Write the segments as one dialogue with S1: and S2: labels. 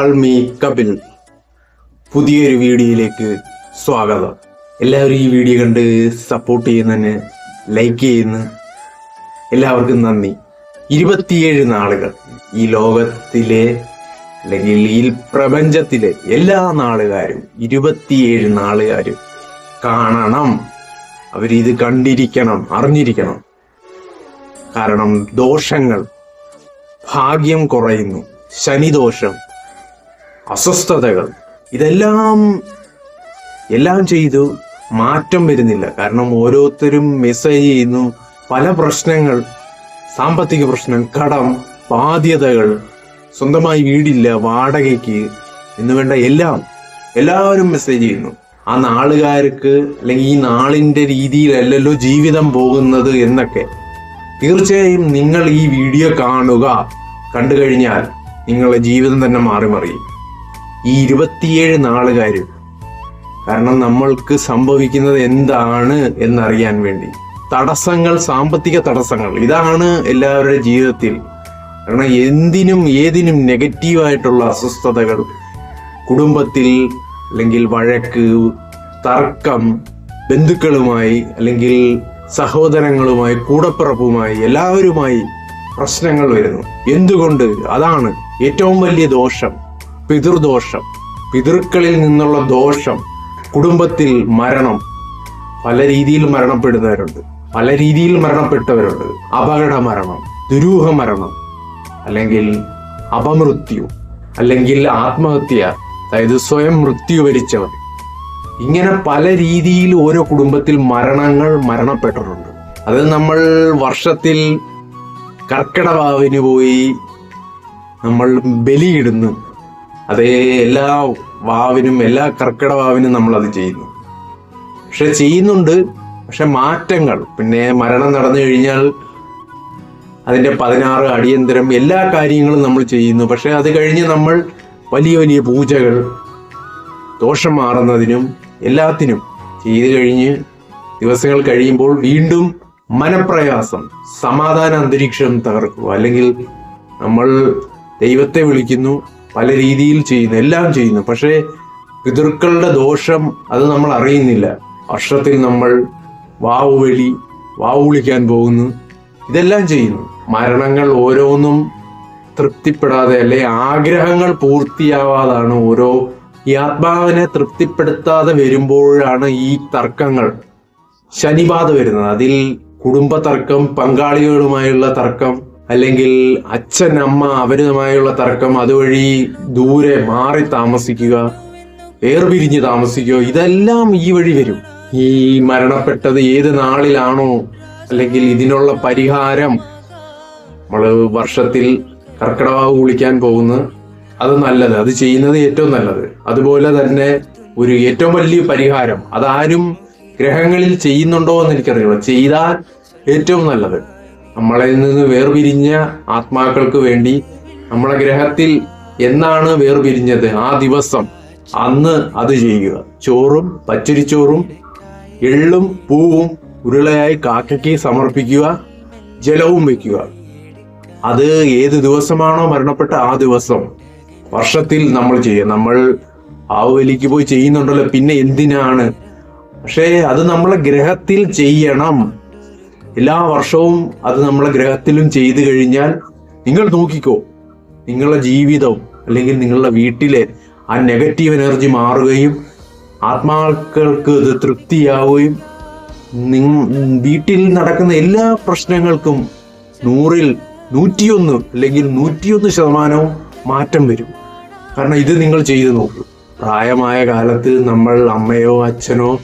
S1: Call me Kapil പുതിയൊരു വീഡിയോയിലേക്ക് സ്വാഗതം. എല്ലാവരും ഈ വീഡിയോ കണ്ട് സപ്പോർട്ട് ചെയ്യുന്നതിന് ലൈക്ക് ചെയ്യുന്ന. എല്ലാവർക്കും നന്ദി. ഇരുപത്തിയേഴ് നാളുകൾ ഈ ലോകത്തിലെ അല്ലെങ്കിൽ ഈ പ്രപഞ്ചത്തിലെ എല്ലാ നാളുകാരും ഇരുപത്തിയേഴ് നാളുകാരും കാണണം. അവരിത് കണ്ടിരിക്കണം അറിഞ്ഞിരിക്കണം. കാരണം ദോഷങ്ങൾ ഭാഗ്യം കുറയുന്നു ശനിദോഷം അസ്വസ്ഥതകൾ. ഇതെല്ലാം എല്ലാം ചെയ്തു മാറ്റം വരുന്നില്ല. കാരണം ഓരോരുത്തരും മെസ്സേജ് ചെയ്യുന്നു. പല പ്രശ്നങ്ങൾ സാമ്പത്തിക പ്രശ്നം കടം ബാധ്യതകൾ സ്വന്തമായി വീടില്ല വാടകയ്ക്ക് എന്ന് വേണ്ട എല്ലാം എല്ലാവരും മെസ്സേജ് ചെയ്യുന്നു. ആ നാളുകാർക്ക് അല്ലെങ്കിൽ ഈ നാളിന്റെ രീതിയിലല്ലല്ലോ ജീവിതം പോകുന്നത് എന്നൊക്കെ. തീർച്ചയായും നിങ്ങൾ ഈ വീഡിയോ കാണുക കണ്ടു കഴിഞ്ഞാൽ നിങ്ങളുടെ ജീവിതം തന്നെ മാറി മറിയും ഈ ഇരുപത്തിയേഴ് നാളുകാരും കാരണം നമ്മൾക്ക് സംഭവിക്കുന്നത് എന്താണ് എന്നറിയാൻ വേണ്ടി. തടസ്സങ്ങൾ സാമ്പത്തിക തടസ്സങ്ങൾ ഇതാണ് എല്ലാവരുടെ ജീവിതത്തിൽ. കാരണം എന്തിനും ഏതിനും നെഗറ്റീവായിട്ടുള്ള അസ്വസ്ഥതകൾ കുടുംബത്തിൽ അല്ലെങ്കിൽ വഴക്ക് തർക്കം ബന്ധുക്കളുമായി അല്ലെങ്കിൽ സഹോദരങ്ങളുമായി കൂടപ്പിറപ്പുമായി എല്ലാവരുമായി പ്രശ്നങ്ങൾ വരുന്നു. എന്തുകൊണ്ട്? അതാണ് ഏറ്റവും വലിയ ദോഷം. പിതൃദോഷം പിതൃക്കളിൽ നിന്നുള്ള ദോഷം കുടുംബത്തിൽ മരണം പല രീതിയിൽ മരണപ്പെടുന്നവരുണ്ട്. പല രീതിയിൽ മരണപ്പെട്ടവരുണ്ട്. അപകട മരണം ദുരൂഹ മരണം അല്ലെങ്കിൽ അപമൃത്യു അല്ലെങ്കിൽ ആത്മഹത്യ അതായത് സ്വയം മൃത്യു വരിച്ചവർ. ഇങ്ങനെ പല രീതിയിൽ ഓരോ കുടുംബത്തിൽ മരണങ്ങൾ മരണപ്പെട്ടിട്ടുണ്ട്. അത് നമ്മൾ വർഷത്തിൽ കർക്കിടവാവിന് പോയി നമ്മൾ ബലിയിടുന്നു. അതേ എല്ലാ വാവിനും എല്ലാ കർക്കിട വാവിനും നമ്മൾ അത് ചെയ്യുന്നു. പക്ഷെ ചെയ്യുന്നുണ്ട് പക്ഷെ മാറ്റങ്ങൾ. പിന്നെ മരണം നടന്നു കഴിഞ്ഞാൽ അതിന്റെ പതിനാറ് അടിയന്തരം എല്ലാ കാര്യങ്ങളും നമ്മൾ ചെയ്യുന്നു. പക്ഷെ അത് കഴിഞ്ഞ് നമ്മൾ വലിയ വലിയ പൂജകൾ ദോഷം മാറുന്നതിനും എല്ലാത്തിനും ചെയ്തു കഴിഞ്ഞ് ദിവസങ്ങൾ കഴിയുമ്പോൾ വീണ്ടും മനപ്രയാസം സമാധാന അന്തരീക്ഷം തകർക്കുക. അല്ലെങ്കിൽ നമ്മൾ ദൈവത്തെ വിളിക്കുന്നു പല രീതിയിൽ ചെയ്യുന്നു എല്ലാം ചെയ്യുന്നു. പക്ഷേ പിതൃക്കളുടെ ദോഷം അത് നമ്മൾ അറിയുന്നില്ല. വർഷത്തിൽ നമ്മൾ വാവ് വെളി വാവ് വിളിക്കാൻ പോകുന്നു. ഇതെല്ലാം ചെയ്യുന്നു. മരണങ്ങൾ ഓരോന്നും തൃപ്തിപ്പെടാതെ അല്ലെ ആഗ്രഹങ്ങൾ പൂർത്തിയാവാതാണ് ഓരോ ഈ ആത്മാവിനെ തൃപ്തിപ്പെടുത്താതെ വരുമ്പോഴാണ് ഈ തർക്കങ്ങൾ. ശനിബാധ വരുന്നത്. അതിൽ കുടുംബ തർക്കം പങ്കാളികളുമായുള്ള തർക്കം അല്ലെങ്കിൽ അച്ഛൻ അമ്മ അവരുമായുള്ള തർക്കം അതുവഴി ദൂരെ മാറി താമസിക്കുക വേർപിരിഞ്ഞ് താമസിക്കുക ഇതെല്ലാം ഈ വഴി വരും. ഈ മരണപ്പെട്ടത് ഏത് നാളിലാണോ അല്ലെങ്കിൽ ഇതിനുള്ള പരിഹാരം നമ്മൾ വർഷത്തിൽ കർക്കിടവാവ് കുളിക്കാൻ പോകുന്നു അത് നല്ലത് അത് ചെയ്യുന്നത് ഏറ്റവും നല്ലത്. അതുപോലെ തന്നെ ഒരു ഏറ്റവും വലിയ പരിഹാരം അതാരും ഗ്രഹങ്ങളിൽ ചെയ്യുന്നുണ്ടോ എന്ന് എനിക്കറിയില്ല. ചെയ്താൽ ഏറ്റവും നല്ലത്. നമ്മളിൽ നിന്ന് വേർപിരിഞ്ഞ ആത്മാക്കൾക്ക് വേണ്ടി നമ്മളെ ഗ്രഹത്തിൽ എന്നാണ് വേർപിരിഞ്ഞത് ആ ദിവസം? അന്ന് അത് ചെയ്യുക. ചോറും പച്ചരിച്ചോറും എള്ളും പൂവും ഉരുളയായി കാക്കയ്ക്ക് സമർപ്പിക്കുക ജലവും വയ്ക്കുക. അത് ഏത് ദിവസമാണോ മരണപ്പെട്ട ആ ദിവസം? വർഷത്തിൽ നമ്മൾ ചെയ്യുക നമ്മൾ ആവുവലിക്ക് പോയി ചെയ്യുന്നുണ്ടല്ലോ പിന്നെ എന്തിനാണ്? പക്ഷേ അത് നമ്മളെ ഗ്രഹത്തിൽ ചെയ്യണം. എല്ലാ വർഷവും അത് നമ്മളെ ഗ്രഹത്തിലും ചെയ്തു കഴിഞ്ഞാൽ നിങ്ങൾ നോക്കിക്കോ നിങ്ങളുടെ ജീവിതം അല്ലെങ്കിൽ നിങ്ങളുടെ വീട്ടിലെ ആ നെഗറ്റീവ് എനർജി മാറുകയും ആത്മാക്കൾക്ക് ഇത് തൃപ്തിയാവുകയും വീട്ടിൽ നടക്കുന്ന എല്ലാ പ്രശ്നങ്ങൾക്കും നൂറിൽ നൂറ്റിയൊന്ന് അല്ലെങ്കിൽ നൂറ്റിയൊന്ന് ശതമാനവും മാറ്റം വരും. കാരണം ഇത് നിങ്ങൾ ചെയ്തു നോക്കൂ. പ്രായമായ കാലത്ത് നമ്മൾ അമ്മയോ അച്ഛനോ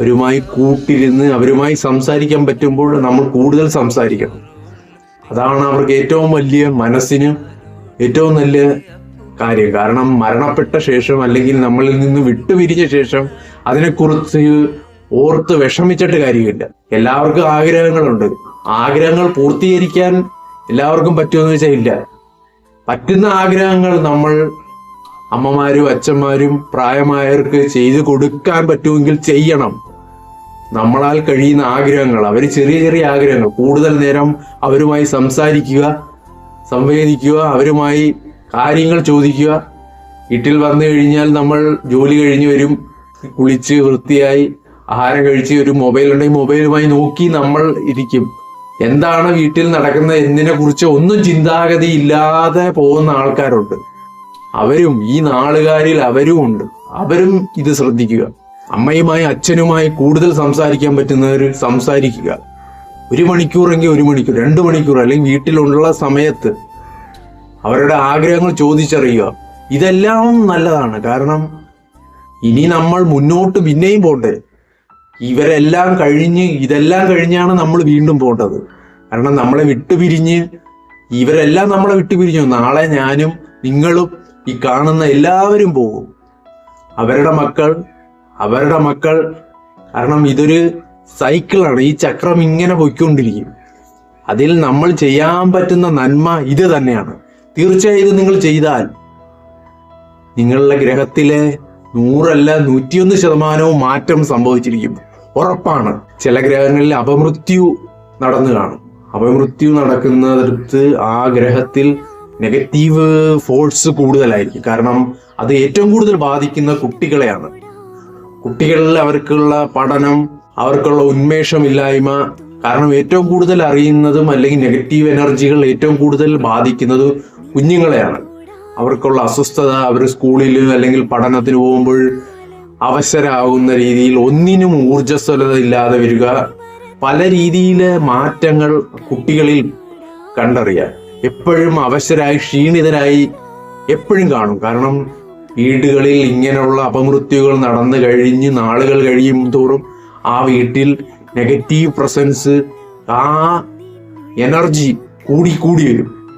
S1: അവരുമായി കൂട്ടിരുന്ന് അവരുമായി സംസാരിക്കാൻ പറ്റുമ്പോൾ നമ്മൾ കൂടുതൽ സംസാരിക്കണം. അതാണ് അവർക്ക് ഏറ്റവും വലിയ മനസ്സിന് ഏറ്റവും നല്ല കാര്യം. കാരണം മരണപ്പെട്ട ശേഷം അല്ലെങ്കിൽ നമ്മളിൽ നിന്ന് വിട്ടുപിരിഞ്ഞ ശേഷം അതിനെക്കുറിച്ച് ഓർത്ത് വിഷമിച്ചിട്ട് കാര്യമില്ല. എല്ലാവർക്കും ആഗ്രഹങ്ങളുണ്ട്. ആഗ്രഹങ്ങൾ പൂർത്തീകരിക്കാൻ എല്ലാവർക്കും പറ്റുമെന്ന് വെച്ചാൽ ഇല്ല. പറ്റുന്ന ആഗ്രഹങ്ങൾ നമ്മൾ അമ്മമാരും അച്ഛന്മാരും പ്രായമായവർക്ക് ചെയ്തു കൊടുക്കാൻ പറ്റുമെങ്കിൽ ചെയ്യണം. നമ്മളാൽ കഴിയുന്ന ആഗ്രഹങ്ങൾ അവർ ചെറിയ ചെറിയ ആഗ്രഹങ്ങൾ. കൂടുതൽ നേരം അവരുമായി സംസാരിക്കുക സംവേദിക്കുക അവരുമായി കാര്യങ്ങൾ ചോദിക്കുക. വീട്ടിൽ വന്നു കഴിഞ്ഞാൽ നമ്മൾ ജോലി കഴിഞ്ഞ് വരും കുളിച്ച് വൃത്തിയായി ആഹാരം കഴിച്ച് ഒരു മൊബൈൽ ഉണ്ടെങ്കിൽ മൊബൈലുമായി നോക്കി നമ്മൾ ഇരിക്കും. എന്താണ് വീട്ടിൽ നടക്കുന്ന എന്നതിനെ കുറിച്ച് ഒന്നും ചിന്താഗതി ഇല്ലാതെ പോകുന്ന ആൾക്കാരുണ്ട്. അവരും ഈ നാളുകാരിൽ അവരും ഉണ്ട്. അവരും ഇത് ശ്രദ്ധിക്കുക. അമ്മയുമായി അച്ഛനുമായി കൂടുതൽ സംസാരിക്കാൻ പറ്റുന്നവർ സംസാരിക്കുക. ഒരു മണിക്കൂറെങ്കിൽ ഒരു മണിക്കൂർ രണ്ട് മണിക്കൂർ അല്ലെങ്കിൽ വീട്ടിലുള്ള സമയത്ത് അവരുടെ ആഗ്രഹങ്ങൾ ചോദിച്ചറിയുക. ഇതെല്ലാം നല്ലതാണ്. കാരണം ഇനി നമ്മൾ മുന്നോട്ട് പിന്നെയും പോണ്ടേ. ഇവരെല്ലാം കഴിഞ്ഞ് ഇതെല്ലാം കഴിഞ്ഞാണ് നമ്മൾ വീണ്ടും പോണ്ടത്. കാരണം നമ്മളെ വിട്ടുപിരിഞ്ഞ് ഇവരെല്ലാം നമ്മളെ വിട്ടുപിരിഞ്ഞു. നാളെ ഞാനും നിങ്ങളും ഈ കാണുന്ന എല്ലാവരും പോകും. അവരുടെ മക്കൾ അവരുടെ മക്കൾ കാരണം ഇതൊരു സൈക്കിളാണ് ഈ ചക്രം ഇങ്ങനെ പൊയ്ക്കൊണ്ടിരിക്കും. അതിൽ നമ്മൾ ചെയ്യാൻ പറ്റുന്ന നന്മ ഇത് തന്നെയാണ്. തീർച്ചയായും ഇത് നിങ്ങൾ ചെയ്താൽ നിങ്ങളുടെ ഗ്രഹത്തിലെ നൂറല്ല നൂറ്റിയൊന്ന് ശതമാനവും മാറ്റം സംഭവിച്ചിരിക്കും. ഉറപ്പാണ്. ചില ഗ്രഹങ്ങളിൽ അപമൃത്യു നടന്നു കാണും. അപമൃത്യു നടക്കുന്നിടത്ത് ആ ഗ്രഹത്തിൽ നെഗറ്റീവ് ഫോഴ്സ് കൂടുതലായിരിക്കും. കാരണം അത് ഏറ്റവും കൂടുതൽ ബാധിക്കുന്ന കുട്ടികളെയാണ്. കുട്ടികളിൽ അവർക്കുള്ള പഠനം അവർക്കുള്ള ഉന്മേഷമില്ലായ്മ കാരണം ഏറ്റവും കൂടുതൽ അറിയുന്നതും അല്ലെങ്കിൽ നെഗറ്റീവ് എനർജികൾ ഏറ്റവും കൂടുതൽ ബാധിക്കുന്നത് കുഞ്ഞുങ്ങളെയാണ്. അവർക്കുള്ള അസ്വസ്ഥത അവർ സ്കൂളിൽ അല്ലെങ്കിൽ പഠനത്തിന് പോകുമ്പോൾ അവശരാകുന്ന രീതിയിൽ ഒന്നിനും ഊർജസ്വലത ഇല്ലാതെ വരിക പല രീതിയിലെ മാറ്റങ്ങൾ കുട്ടികളിൽ കണ്ടറിയാം എപ്പോഴും അവശരായി ക്ഷീണിതരായി എപ്പോഴും കാണും. കാരണം വീടുകളിൽ ഇങ്ങനെയുള്ള അപമൃത്യുകൾ നടന്നു കഴിഞ്ഞ് നാളുകൾ കഴിയും തോറും ആ വീട്ടിൽ നെഗറ്റീവ് പ്രസൻസ് ആ എനർജി കൂടി കൂടി വരും.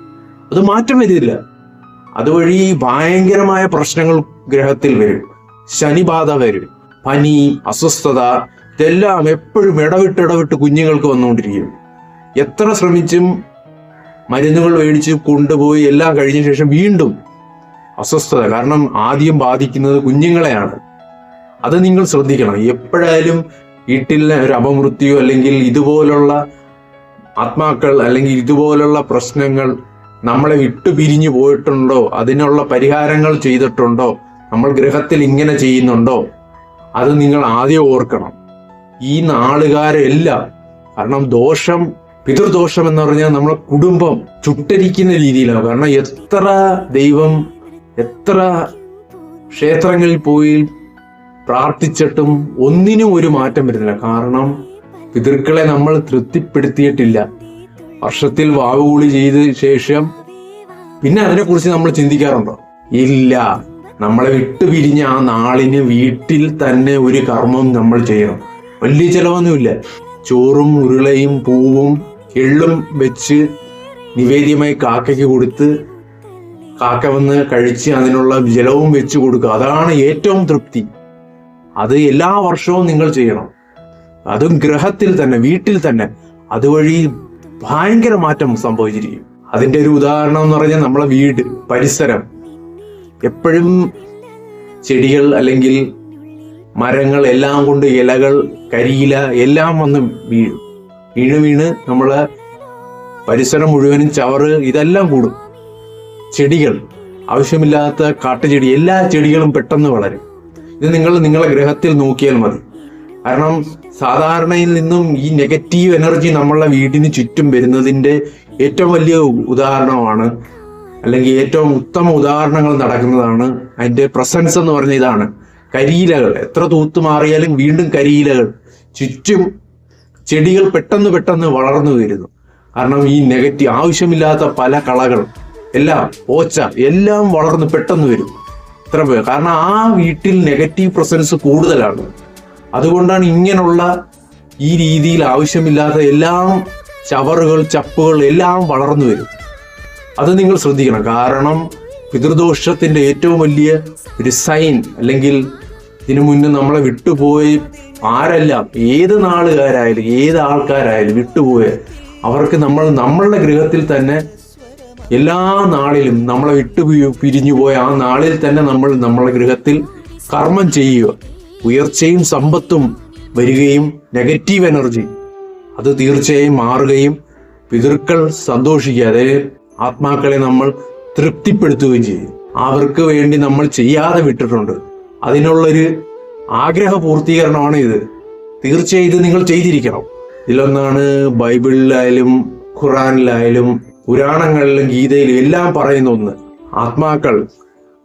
S1: അത് മാറ്റം വരില്ല. അതുവഴി ഭയങ്കരമായ പ്രശ്നങ്ങൾ ഗ്രഹത്തിൽ വരും. ശനിബാധ വരും. പനി അസ്വസ്ഥത ഇതെല്ലാം എപ്പോഴും ഇടവിട്ട് ഇടവിട്ട് കുഞ്ഞുങ്ങൾക്ക് വന്നുകൊണ്ടിരിക്കും. എത്ര ശ്രമിച്ചും മരുന്നുകൾ മേടിച്ച് കൊണ്ടുപോയി എല്ലാം കഴിഞ്ഞ ശേഷം വീണ്ടും അസ്വസ്ഥത. കാരണം ആദ്യം ബാധിക്കുന്നത് കുഞ്ഞുങ്ങളെയാണ്. അത് നിങ്ങൾ ശ്രദ്ധിക്കണം. എപ്പോഴായാലും വീട്ടിൽ ഒരു അപമൃത്യു അല്ലെങ്കിൽ ഇതുപോലുള്ള ആത്മാക്കൾ അല്ലെങ്കിൽ ഇതുപോലുള്ള പ്രശ്നങ്ങൾ നമ്മളെ വിട്ടു പിരിഞ്ഞു പോയിട്ടുണ്ടോ? അതിനുള്ള പരിഹാരങ്ങൾ ചെയ്തിട്ടുണ്ടോ? നമ്മൾ ഗ്രഹത്തിൽ ഇങ്ങനെ ചെയ്യുന്നുണ്ടോ? അത് നിങ്ങൾ ആദ്യം ഓർക്കണം. ഈ നാളുകാരെല്ലാം കാരണം ദോഷം പിതൃദോഷം എന്ന് പറഞ്ഞാൽ നമ്മളെ കുടുംബം ചുട്ടരിക്കുന്ന രീതിയിലാണ്. കാരണം എത്ര ദൈവം എത്ര ക്ഷേത്രങ്ങളിൽ പോയി പ്രാർത്ഥിച്ചിട്ടും ഒന്നിനും ഒരു മാറ്റം വരുന്നില്ല. കാരണം പിതൃക്കളെ നമ്മൾ തൃപ്തിപ്പെടുത്തിയിട്ടില്ല. വർഷത്തിൽ വാവുകൂളി ചെയ്ത ശേഷം പിന്നെ അതിനെക്കുറിച്ച് നമ്മൾ ചിന്തിക്കാറുണ്ടോ? ഇല്ല. നമ്മളെ വിട്ടുപിരിഞ്ഞ ആ നാളിന് വീട്ടിൽ തന്നെ ഒരു കർമ്മം നമ്മൾ ചെയ്യണം. വലിയ ചിലവൊന്നുമില്ല. ചോറും ഉരുളയും പൂവും എള്ളും വെച്ച് നിവേദ്യമായി കാക്കയ്ക്ക് കൊടുത്ത് കാക്ക വന്ന് കഴിച്ച് അതിനുള്ള ജലവും വെച്ച് കൊടുക്കുക. അതാണ് ഏറ്റവും തൃപ്തി. അത് എല്ലാ വർഷവും നിങ്ങൾ ചെയ്യണം. അതും ഗ്രഹത്തിൽ തന്നെ വീട്ടിൽ തന്നെ. അതുവഴി ഭയങ്കര മാറ്റം സംഭവിച്ചിരിക്കും. അതിന്റെ ഒരു ഉദാഹരണം എന്ന് പറഞ്ഞാൽ നമ്മളെ വീട് പരിസരം. എപ്പോഴും ചെടികൾ അല്ലെങ്കിൽ മരങ്ങൾ എല്ലാം കൊണ്ട് ഇലകൾ കരിയില എല്ലാം വന്ന് വീഴും. വീണ് വീണ് നമ്മളെ പരിസരം മുഴുവനും ചവറ് ഇതെല്ലാം കൂടും. ചെടികൾ ആവശ്യമില്ലാത്ത കാട്ടുചെടി എല്ലാ ചെടികളും പെട്ടെന്ന് വളരും. ഇത് നിങ്ങൾ നിങ്ങളെ ഗ്രഹത്തിൽ നോക്കിയാൽ മതി. കാരണം സാധാരണയിൽ നിന്നും ഈ നെഗറ്റീവ് എനർജി നമ്മളെ വീടിന് ചുറ്റും വരുന്നതിന്റെ ഏറ്റവും വലിയ ഉദാഹരണമാണ് അല്ലെങ്കിൽ ഏറ്റവും ഉത്തമ ഉദാഹരണങ്ങൾ നടക്കുന്നതാണ് അതിന്റെ പ്രസൻസ് എന്ന് പറഞ്ഞ ഇതാണ്. കരിയിലകൾ എത്ര തൂത്ത് മാറിയാലും വീണ്ടും കരിയിലകൾ ചുറ്റും ചെടികൾ പെട്ടെന്ന് പെട്ടെന്ന് വളർന്നു വരുന്നു. കാരണം ഈ നെഗറ്റീവ് ആവശ്യമില്ലാത്ത പല കളകൾ എല്ലാം ഓച്ച എല്ലാം വളർന്ന് പെട്ടെന്ന് വരും. ഇത്ര പേർ കാരണം ആ വീട്ടിൽ നെഗറ്റീവ് പ്രസൻസ് കൂടുതലാണ്. അതുകൊണ്ടാണ് ഇങ്ങനെയുള്ള ഈ രീതിയിൽ ആവശ്യമില്ലാത്ത എല്ലാം ചവറുകൾ ചപ്പുകൾ എല്ലാം വളർന്നു വരും. അത് നിങ്ങൾ ശ്രദ്ധിക്കണം. കാരണം പിതൃദോഷത്തിന്റെ ഏറ്റവും വലിയ ഒരു സൈൻ അല്ലെങ്കിൽ ഇതിനു മുന്നേ നമ്മളെ വിട്ടുപോയി ആരെല്ലാം ഏത് നാളുകാരായാലും ഏത് ആൾക്കാരായാലും വിട്ടുപോയ അവർക്ക് നമ്മൾ നമ്മളുടെ ഗൃഹത്തിൽ തന്നെ എല്ലാ നാളിലും നമ്മളെ വിട്ടു പിരിഞ്ഞു പോയ ആ നാളിൽ തന്നെ നമ്മൾ നമ്മളെ ഗൃഹത്തിൽ കർമ്മം ചെയ്യുക. ഉയർച്ചയും സമ്പത്തും വരികയും നെഗറ്റീവ് എനർജി അത് തീർച്ചയായും മാറുകയും പിതൃക്കൾ സന്തോഷിക്കുക. അതായത് ആത്മാക്കളെ നമ്മൾ തൃപ്തിപ്പെടുത്തുകയും ചെയ്യും. അവർക്ക് വേണ്ടി നമ്മൾ ചെയ്യാതെ വിട്ടിട്ടുണ്ട്. അതിനുള്ളൊരു ആഗ്രഹ പൂർത്തീകരണമാണ് ഇത്. തീർച്ചയായും ഇത് നിങ്ങൾ ചെയ്തിരിക്കണം. ഇതിലൊന്നാണ് ബൈബിളിലായാലും ഖുറാനിലായാലും പുരാണങ്ങളിലും ഗീതയിലും എല്ലാം പറയുന്ന ഒന്ന്. ആത്മാക്കൾ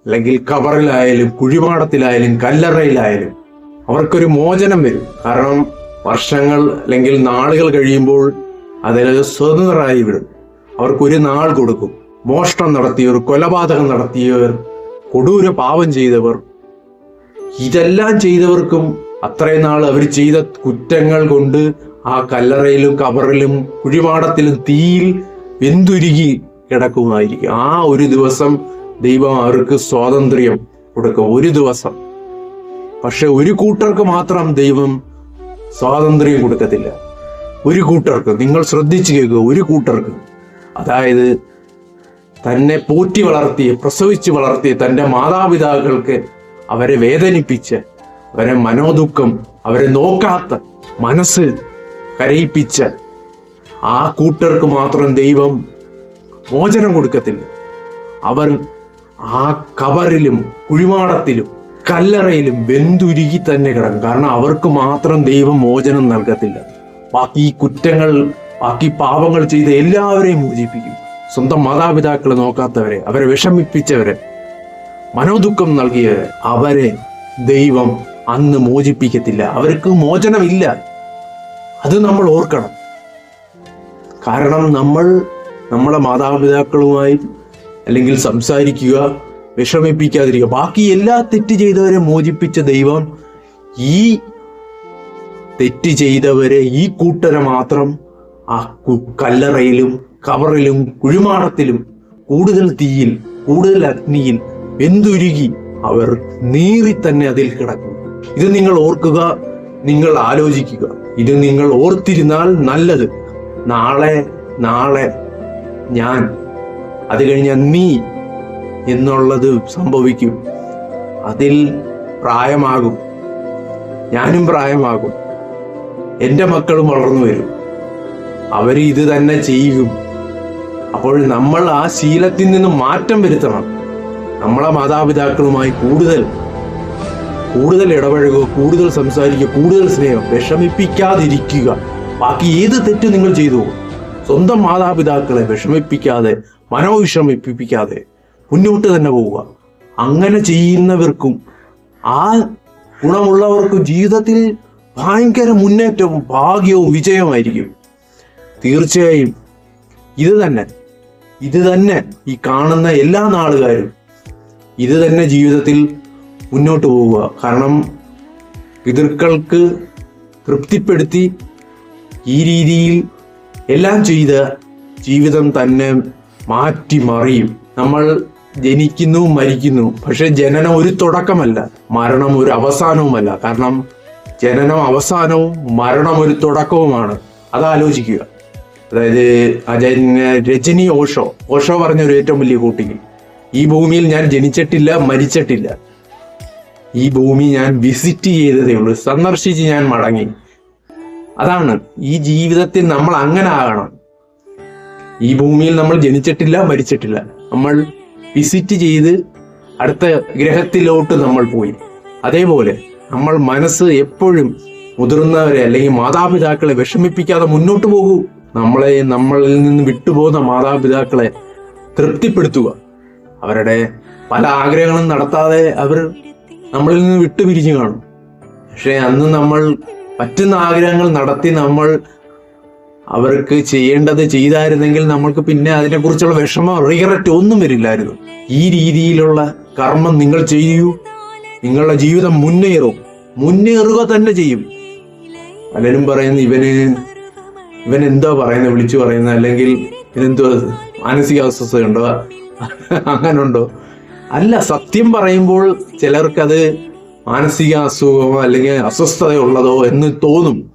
S1: അല്ലെങ്കിൽ കവറിലായാലും കുഴിമാടത്തിലായാലും കല്ലറയിലായാലും അവർക്കൊരു മോചനം വരും. കാരണം വർഷങ്ങൾ അല്ലെങ്കിൽ നാളുകൾ കഴിയുമ്പോൾ അതിൽ സ്വതന്ത്രരായി വിടും. അവർക്കൊരു നാൾ കൊടുക്കും. മോഷണം നടത്തിയവർ കൊലപാതകം നടത്തിയവർ കൊടൂര പാപം ചെയ്തവർ ഇതെല്ലാം ചെയ്തവർക്കും അത്രയും നാൾ അവർ ചെയ്ത കുറ്റങ്ങൾ കൊണ്ട് ആ കല്ലറയിലും കവറിലും കുഴിമാടത്തിലും തീയിൽ വെന്തുരുകി കിടക്കുമായിരിക്കും? ആ ഒരു ദിവസം ദൈവം അവർക്ക് സ്വാതന്ത്ര്യം കൊടുക്കും ഒരു ദിവസം. പക്ഷെ ഒരു കൂട്ടർക്ക് മാത്രം ദൈവം സ്വാതന്ത്ര്യം കൊടുക്കത്തില്ല. ഒരു കൂട്ടർക്ക് നിങ്ങൾ ശ്രദ്ധിച്ചു കേൾക്കുക ഒരു കൂട്ടർക്ക്. അതായത് തന്നെ പോറ്റി വളർത്തി പ്രസവിച്ചു വളർത്തി തന്റെ മാതാപിതാക്കൾക്ക് അവരെ വേദനിപ്പിച്ച് അവരെ മനോദുഃഖം അവരെ നോക്കാത്ത മനസ്സ് കരയിപ്പിച്ച് ആ കൂട്ടർക്ക് മാത്രം ദൈവം മോചനം കൊടുക്കത്തില്ല. അവർ ആ കബറിലും കുഴിമാടത്തിലും കല്ലറയിലും വെന്തുരുകി തന്നെ കിടക്കും. കാരണം അവർക്ക് മാത്രം ദൈവം മോചനം നൽകത്തില്ല. ബാക്കി കുറ്റങ്ങൾ ബാക്കി പാപങ്ങൾ ചെയ്ത എല്ലാവരെയും മോചിപ്പിക്കും. സ്വന്തം മാതാപിതാക്കളെ നോക്കാത്തവരെ അവരെ വിഷമിപ്പിച്ചവരെ മനോദുഃഖം നൽകിയവരെ അവരെ ദൈവം അന്ന് മോചിപ്പിക്കത്തില്ല. അവർക്ക് മോചനമില്ല. അത് നമ്മൾ ഓർക്കണം. കാരണം നമ്മൾ നമ്മളെ മാതാപിതാക്കളുമായി അല്ലെങ്കിൽ സംസാരിക്കുക വിഷമിപ്പിക്കാതിരിക്കുക. ബാക്കി എല്ലാ തെറ്റ് ചെയ്തവരെ മോചിപ്പിച്ച ദൈവം ഈ തെറ്റ് ചെയ്തവരെ ഈ കൂട്ടരെ മാത്രം ആ കല്ലറയിലും കവറിലും കുഴിമാടത്തിലും കൂടുതൽ തീയിൽ കൂടുതൽ അഗ്നിയിൽ വെന്തുരുകി അവർ നീറി തന്നെ അതിൽ കിടക്കും. ഇത് നിങ്ങൾ ഓർക്കുക നിങ്ങൾ ആലോചിക്കുക. ഇത് നിങ്ങൾ ഓർത്തിരുന്നാൽ നല്ലത്. നാളെ നാളെ ഞാൻ അത് കഴിഞ്ഞ നീ എന്നുള്ളത് സംഭവിക്കും. അതിൽ പ്രായമാകും. ഞാനും പ്രായമാകും. എന്റെ മക്കളും വളർന്നു വരും. അവർ ഇത് തന്നെ ചെയ്യും. അപ്പോൾ നമ്മൾ ആ ശീലത്തിൽ നിന്ന് മാറ്റം വരുത്തണം. നമ്മളെ മാതാപിതാക്കളുമായി കൂടുതൽ കൂടുതൽ ഇടപഴകുക കൂടുതൽ സംസാരിക്കുക കൂടുതൽ സ്നേഹം വിഷമിപ്പിക്കാതിരിക്കുക. ബാക്കി ഏത് തെറ്റും നിങ്ങൾ ചെയ്തു. സ്വന്തം മാതാപിതാക്കളെ വിഷമിപ്പിക്കാതെ മനോവിഷമിപ്പിക്കാതെ മുന്നോട്ട് തന്നെ പോവുക. അങ്ങനെ ചെയ്യുന്നവർക്കും ആ ഗുണമുള്ളവർക്കും ജീവിതത്തിൽ ഭയങ്കര മുന്നേറ്റവും ഭാഗ്യവും വിജയമായിരിക്കും. തീർച്ചയായും ഇത് തന്നെ ഇത് തന്നെ ഈ കാണുന്ന എല്ലാ നാളുകാരും ഇത് തന്നെ ജീവിതത്തിൽ മുന്നോട്ട് പോവുക. കാരണം പിതൃക്കൾക്ക് തൃപ്തിപ്പെടുത്തി ഈ രീതിയിൽ എല്ലാം ചെയ്ത് ജീവിതം തന്നെ മാറ്റി മറിയും നമ്മൾ ജനിക്കുന്നു മരിക്കുന്നു. പക്ഷെ ജനനം ഒരു തുടക്കമല്ല മരണം ഒരു അവസാനവുമല്ല. കാരണം ജനനം അവസാനവും മരണം ഒരു തുടക്കവുമാണ്. അത് ആലോചിക്കുക അതായത് രജനി ഓഷോ. ഓഷോ പറഞ്ഞ ഒരു ഏറ്റവും വലിയ കൂട്ടിങ് ഈ ഭൂമിയിൽ ഞാൻ ജനിച്ചിട്ടില്ല മരിച്ചിട്ടില്ല. ഈ ഭൂമി ഞാൻ വിസിറ്റ് ചെയ്തതേ ഉള്ളൂ. സന്ദർശിച്ച് ഞാൻ മടങ്ങി. അതാണ് ഈ ജീവിതത്തിൽ നമ്മൾ അങ്ങനെ ആകണം. ഈ ഭൂമിയിൽ നമ്മൾ ജനിച്ചിട്ടില്ല മരിച്ചിട്ടില്ല. നമ്മൾ വിസിറ്റ് ചെയ്ത് അടുത്ത ഗ്രഹത്തിലോട്ട് നമ്മൾ പോയി. അതേപോലെ നമ്മൾ മനസ്സ് എപ്പോഴും മുതിർന്നവരെ അല്ലെങ്കിൽ മാതാപിതാക്കളെ വിഷമിപ്പിക്കാതെ മുന്നോട്ട് പോകൂ. നമ്മളെ നമ്മളിൽ നിന്ന് വിട്ടുപോകുന്ന മാതാപിതാക്കളെ തൃപ്തിപ്പെടുത്തുക. അവരുടെ പല ആഗ്രഹങ്ങളും നടത്താതെ അവർ നമ്മളിൽ നിന്ന് വിട്ടുപിരിഞ്ഞു കാണും. പക്ഷെ അന്ന് നമ്മൾ പറ്റുന്ന ആഗ്രഹങ്ങൾ നടത്തി നമ്മൾ അവർക്ക് ചെയ്യേണ്ടത് ചെയ്തായിരുന്നെങ്കിൽ നമ്മൾക്ക് പിന്നെ അതിനെക്കുറിച്ചുള്ള വിഷമം റിഗ്രറ്റ് ഒന്നും വരില്ലായിരുന്നു. ഈ രീതിയിലുള്ള കർമ്മം നിങ്ങൾ ചെയ്യൂ. നിങ്ങളുടെ ജീവിതം മുന്നേറും. മുന്നേറുക തന്നെ ചെയ്യും. പലരും പറയുന്നു ഇവന് ഇവൻ എന്തോ പറയുന്നത് വിളിച്ചു പറയുന്നത് അല്ലെങ്കിൽ ഇതെന്തോ മാനസിക അസ്വസ്ഥതയുണ്ടോ അങ്ങനുണ്ടോ? അല്ല സത്യം പറയുമ്പോൾ ചിലർക്കത് മാനസിക അസുഖമോ അല്ലെങ്കിൽ അസ്വസ്ഥതയുള്ളതോ എന്ന് തോന്നും.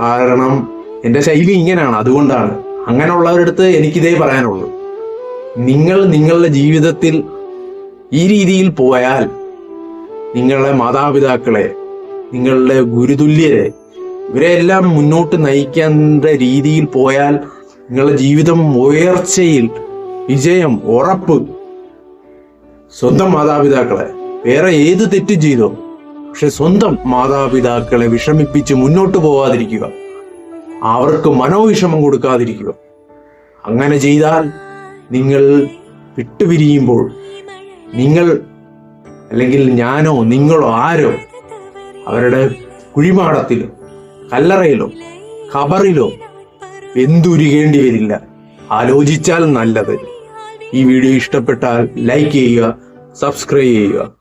S1: കാരണം എന്റെ ശൈലി ഇങ്ങനെയാണ് അതുകൊണ്ടാണ്. അങ്ങനെയുള്ളവരടുത്ത് എനിക്കിതേ പറയാനുള്ളൂ. നിങ്ങൾ നിങ്ങളുടെ ജീവിതത്തിൽ ഈ രീതിയിൽ പോയാൽ നിങ്ങളുടെ മാതാപിതാക്കളെ നിങ്ങളുടെ ഗുരുതുല്യരെ ഇവരെല്ലാം മുന്നോട്ട് നയിക്കേണ്ട രീതിയിൽ പോയാൽ നിങ്ങളുടെ ജീവിതം ഉയർച്ചയിൽ വിജയം ഉറപ്പ് സ്വന്തം മാതാപിതാക്കളെ വേറെ ഏത് തെറ്റും ചെയ്തോ. പക്ഷെ സ്വന്തം മാതാപിതാക്കളെ വിഷമിപ്പിച്ച് മുന്നോട്ട് പോവാതിരിക്കുക. അവർക്ക് മനോവിഷമം കൊടുക്കാതിരിക്കുക. അങ്ങനെ ചെയ്താൽ നിങ്ങൾ വിട്ടുപിരിയുമ്പോൾ നിങ്ങൾ അല്ലെങ്കിൽ ഞാനോ നിങ്ങളോ ആരോ അവരുടെ കുഴിമാടത്തിലോ കല്ലറയിലോ ഖബറിലോ എന്തുരുകേണ്ടി വരില്ല. ആലോചിച്ചാൽ നല്ലത്. ഈ വീഡിയോ ഇഷ്ടപ്പെട്ടാൽ ലൈക്ക് ചെയ്യുക സബ്സ്ക്രൈബ് ചെയ്യുക.